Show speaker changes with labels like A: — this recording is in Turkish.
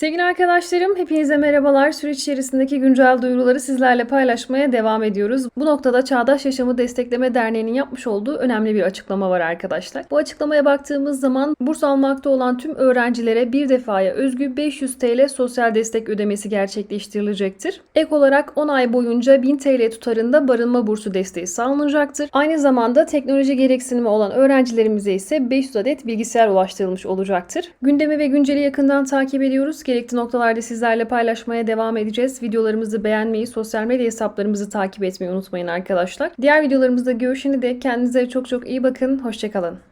A: Sevgili arkadaşlarım, hepinize merhabalar. Süreç içerisindeki güncel duyuruları sizlerle paylaşmaya devam ediyoruz. Bu noktada Çağdaş Yaşamı Destekleme Derneği'nin yapmış olduğu önemli bir açıklama var arkadaşlar. Bu açıklamaya baktığımız zaman burs almakta olan tüm öğrencilere bir defaya özgü 500 TL sosyal destek ödemesi gerçekleştirilecektir. Ek olarak 10 ay boyunca 1000 TL tutarında barınma bursu desteği sağlanacaktır. Aynı zamanda teknoloji gereksinimi olan öğrencilerimize ise 500 adet bilgisayar ulaştırılmış olacaktır. Gündemi ve günceli yakından takip ediyoruz. Gerekli noktalarda sizlerle paylaşmaya devam edeceğiz. Videolarımızı beğenmeyi, sosyal medya hesaplarımızı takip etmeyi unutmayın arkadaşlar. Diğer videolarımızda görüşene dek kendinize çok çok iyi bakın. Hoşçakalın.